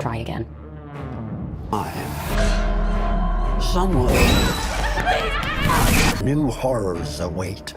Try again. I am someone. new horrors await.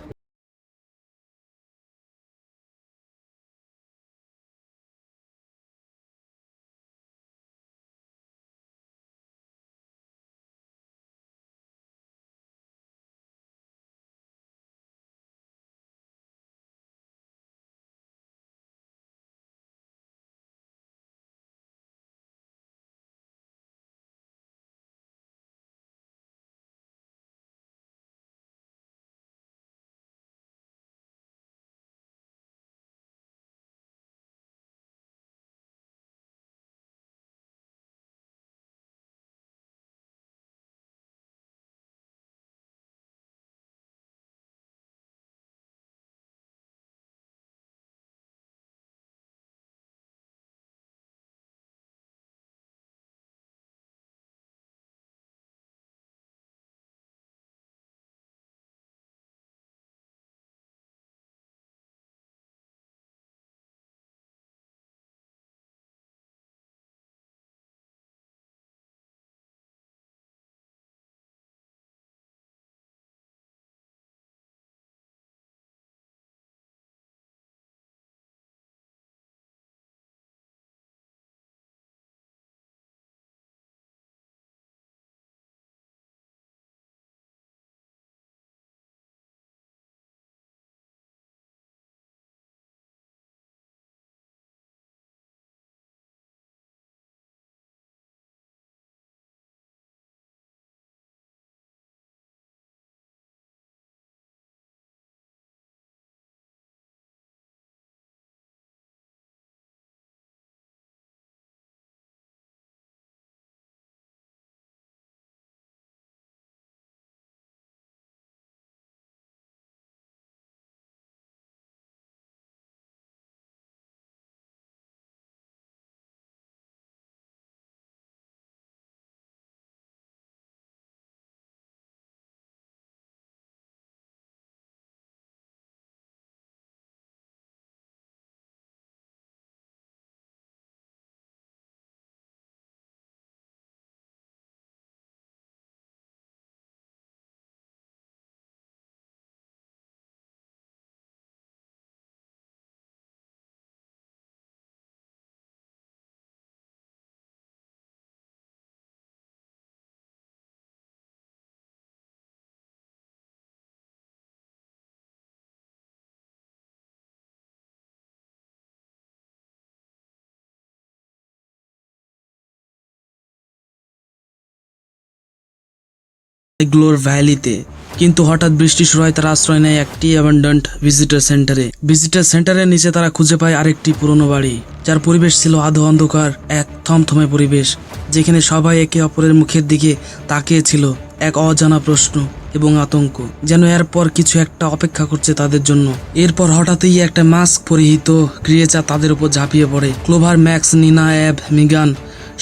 গ্লোর ভ্যালিতে। কিন্তু হঠাৎ বৃষ্টি শুরু হয় তারা আশ্রয় নেয় একটি অ্যাবান্ডান্ট ভিজিটার সেন্টারে ভিজিটার সেন্টারের নিচে তারা খুঁজে পায় আরেকটি পুরনো বাড়ি, যার পরিবেশ ছিল আধো অন্ধকার, এক থমথমে পরিবেশ, যেখানে সবাই একে অপরের মুখের দিকে তাকিয়ে ছিল এক অজানা প্রশ্ন এবং আতঙ্ক, যেন এরপর কিছু একটা অপেক্ষা করছে তাদের জন্য। এরপর হঠাৎই একটা মাস্ক পরিহিত ক্রিয়েচার তাদের উপর ঝাঁপিয়ে পড়ে। ক্লোভার ম্যাক্স নিনা অ্যাব মিগান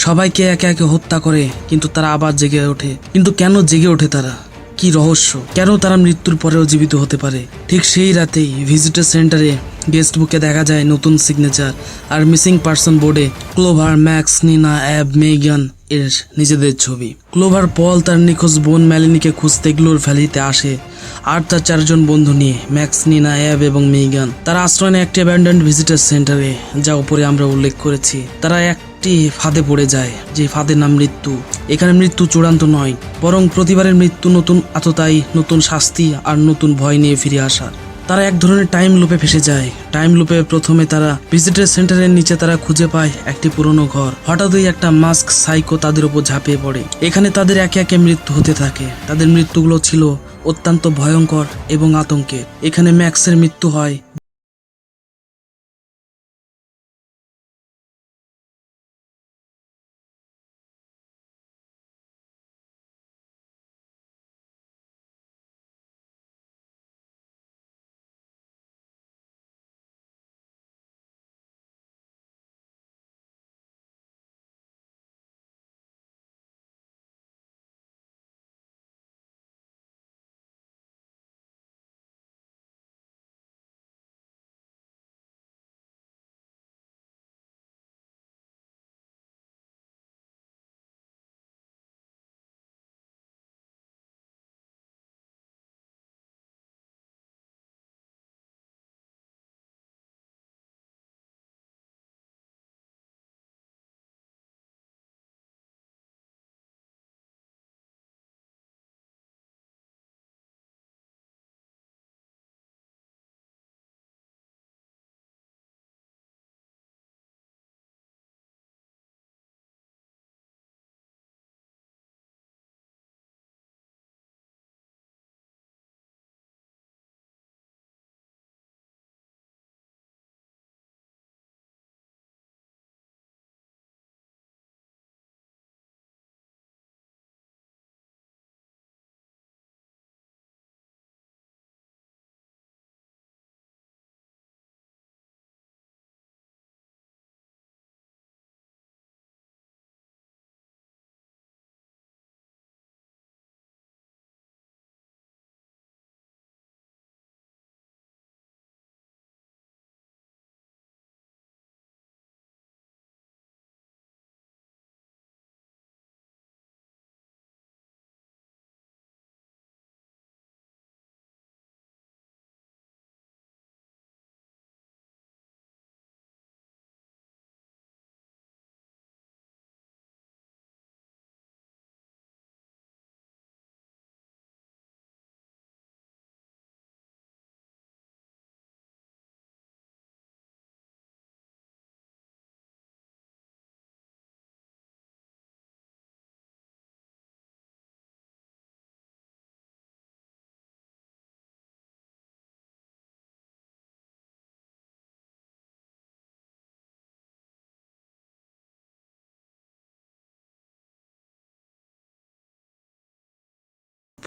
সবাইকে একে একে হত্যা করে, কিন্তু তারা আবার জেগে ওঠে। কিন্তু কেন জেগে ওঠে তারা? কি রহস্য? কেন তারা মৃত্যুর পরেও জীবিত হতে পারে? ঠিক সেই রাতেই ভিজিটার সেন্টারে গেস্ট বুকে দেখা যায় নতুন সিগনেচার আর মিসিং পার্সন বোর্ডে Clover Max Nina Abe Megan এর নিজেদের ছবি। ক্লোভার পল তার নিখোঁজ বোন ম্যালিনীকে খুঁজতে গ্লোর ভ্যালিতে আসে। আর তার চারজন বন্ধু নিয়ে ম্যাক্স নিনা অ্যাব এবং মেগান তারা আশ্রয় নেয় একটি অ্যাবান্ডেন্ট ভিজিটার সেন্টারে যা উপরে আমরা উল্লেখ করেছি। তারা এক একটি ফাঁদে পড়ে যায়, যে ফাঁদের নাম মৃত্যু। এখানে মৃত্যু চূড়ান্ত নয়, বরং প্রতিবারের মৃত্যু নতুন আততায়ী নতুন শাস্তি আর নতুন ভয় নিয়ে ফিরে আসার তারা এক ধরনের টাইম লুপে ফেসে যায়। টাইম লুপে প্রথমে তারা ভিজিটার সেন্টারের নিচে তারা খুঁজে পায় একটি পুরনো ঘর। হঠাৎই একটা মাস্ক সাইকো তাদের উপর ঝাঁপিয়ে পড়ে। এখানে তাদের একে একে মৃত্যু হতে থাকে। তাদের মৃত্যুগুলো ছিল অত্যন্ত ভয়ঙ্কর এবং আতঙ্কের। এখানে ম্যাক্সের মৃত্যু হয়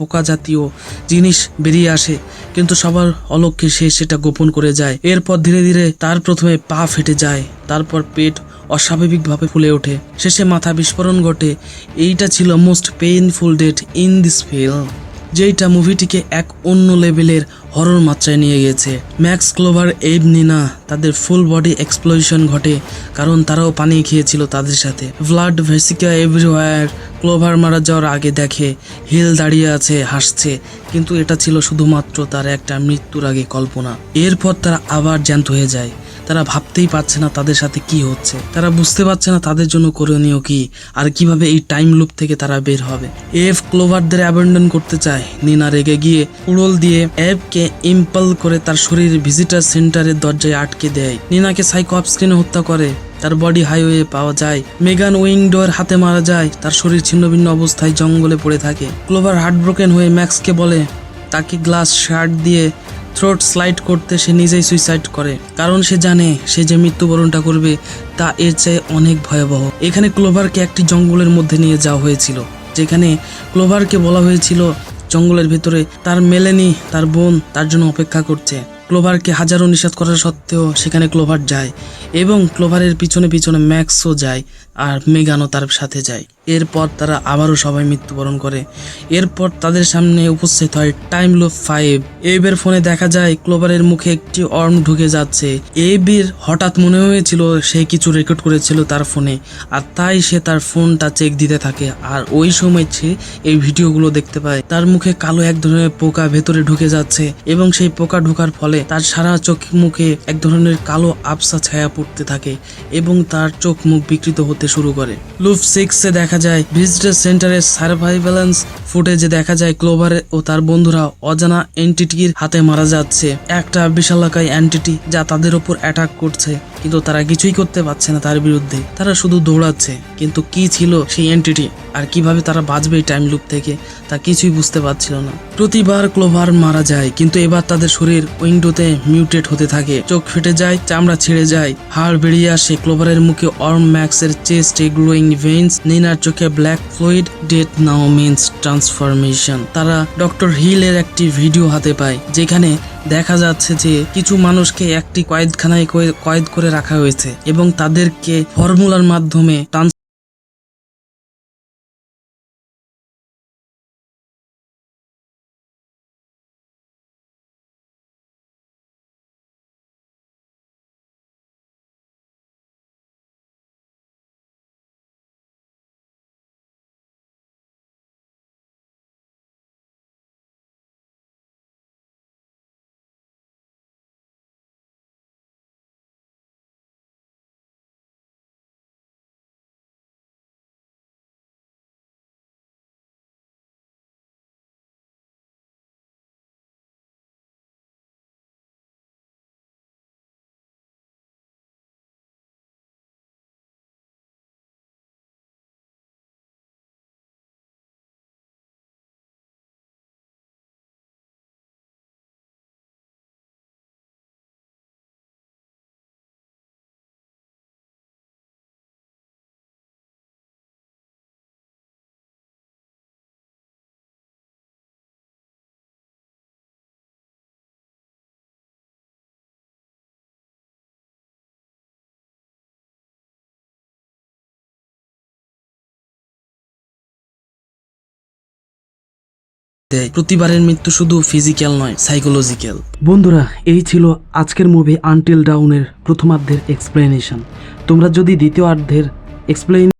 পোকা জাতীয় জিনিস বেরিয়ে আসে, কিন্তু সবার অলক্ষ্যে সে সেটা গোপন করে যায়। এরপর ধীরে ধীরে তার প্রথমে পা ফেটে যায়, তারপর পেট অস্বাভাবিকভাবে ফুলে ওঠে। শেষে মাথা বিস্ফোরণ ঘটে। এইটা ছিল most painful death in this film যেইটা মুভিটিকে এক অন্য লেভেলের হরর মাত্রায় নিয়ে গেছে। ম্যাক্স ক্লোভার এইব নিনা তাদের ফুল বডি এক্সপ্লোশন ঘটে, কারণ তারাও পানি খেয়েছিল তাদের সাথে। ব্লাড ভেসিকা এভরিওয়ার ক্লোভার মারা যাওয়ার আগে দেখে, হিল দাঁড়িয়ে আছে, হাসছে, কিন্তু এটা ছিল শুধুমাত্র তার একটা মৃত্যুর আগে কল্পনা। এরপর তারা আবার জ্যান্ত হয়ে যায়। তারা ভাবতেই পারছে না তাদের সাথে কি হচ্ছে। তারা বুঝতে পারছে না তাদের জন্য করণীয় কি, আর কীভাবে এই টাইম লুপ থেকে তারা বের হবে। এফ ক্লোভারদের অ্যাবেন্ডন করতে চায়। নিনা রেগে গিয়ে উড়ল দিয়ে এফকে ইম্পল করে তার শরীর ভিজিটার সেন্টারের দরজায় আটকে দেয়। নিনাকে সাইকো স্ক্রিনে হত্যা করে। তার বডি হাইওয়ে পাওয়া যায়। মেগান উইংডোর হাতে মারা যায়। তার শরীর ছিন্নভিন্ন অবস্থায় জঙ্গলে পড়ে থাকে। ক্লোভার হার্টব্রোকেন হয়ে ম্যাক্সকে বলে, তাকে গ্লাস শার্ট দিয়ে থ্রোট স্লাইড করতে সে নিজেই সুইসাইড করে। কারণ সে জানে সে যে মৃত্যুবরণটা করবে, তা এর চেয়ে অনেক ভয়াবহ। এখানে ক্লোভারকে একটি জঙ্গলের মধ্যে নিয়ে যাওয়া হয়েছিল, যেখানে ক্লোভারকে বলা হয়েছিল, জঙ্গলের ভিতরে তার মেলেনি, তার বোন তার জন্য অপেক্ষা করছে। ক্লোভারকে হাজারো নিষেধ করা সত্ত্বেও সেখানে ক্লোভার যায় এবং ক্লোভারের পিছনে পিছনে ম্যাক্সও যায় আর মেগানও তার সাথে যায়। এরপর তারা আবারও সবাই মৃত্যুবরণ করে। এরপর তাদের সামনে উপস্থিত হয় টাইম লুপ ফাইভ এবের ফোনে দেখা যায় ক্লোভারের মুখে একটি অর্ম ঢুকে যাচ্ছে। এবির হঠাৎ মনে হয়েছিল সে কিছু রেকর্ড করেছিল তার ফোনে, আর তাই সে তার ফোনটা চেক দিতে থাকে। আর ওই সময় সে এই ভিডিওগুলো দেখতে পায়। তার মুখে কালো এক ধরনের পোকা ভেতরে ঢুকে যাচ্ছে এবং সেই পোকা ঢোকার ফলে তার সারা চোখ মুখে এক ধরনের কালো আবসা ছায়া পড়তে থাকে এবং তার চোখ মুখ বিকৃত হতে শুরু করে। লুপ সিক্সে দেখা যায়। ভিজিটার সেন্টারের সার্ভাইভ্যালেন্স ফুটেজে দেখা যায় ক্লোভার ও তার বন্ধুরা অজানা এন্টিটির হাতে মারা যাচ্ছে। একটা বিশালাকায় অ্যান্টিটি যা তাদের ওপর অ্যাটাক করছে, কিন্তু তারা কিছুই করতে পারছে না তার বিরুদ্ধে। তারা শুধু দৌড়াচ্ছে, কিন্তু কি ছিল সেই এন্টিটি আর কীভাবে তারা বাঁচবে এই টাইম লুপ থেকে, তা কিছুই বুঝতে পারছিল না। প্রতিবার ক্লোভার মারা যায়, কিন্তু এবার তাদের শরীর উইন্ডোতে মিউটেট হতে থাকে। চোখ ফেটে যায়, চামড়া ছেড়ে যায়। হাড় বেরিয়ে আসে ক্লোভারের মুখে। অর্ম ম্যাক্সের চেস্টে গ্লোয়িং ভেইনস নিনার চোখে black fluid death now means transformation তারা ডক্টর হিলের একটি ভিডিও হাতে পায়, যেখানে দেখা যাচ্ছে যে কিছু মানুষকে একটি কয়েদখানায় কয়ে- কয়েদ করে রাখা হয়েছে এবং তাদেরকে ফর্মুলার মাধ্যমে দেয় প্রতিবারের মৃত্যু শুধু ফিজিক্যাল নয় সাইকোলজিক্যাল বন্ধুরা, এই ছিল আজকের মুভি আনটিল ডাউনের প্রথমার্ধের এক্সপ্লেনেশন তোমরা যদি দ্বিতীয় অর্ধের এক্সপ্লেন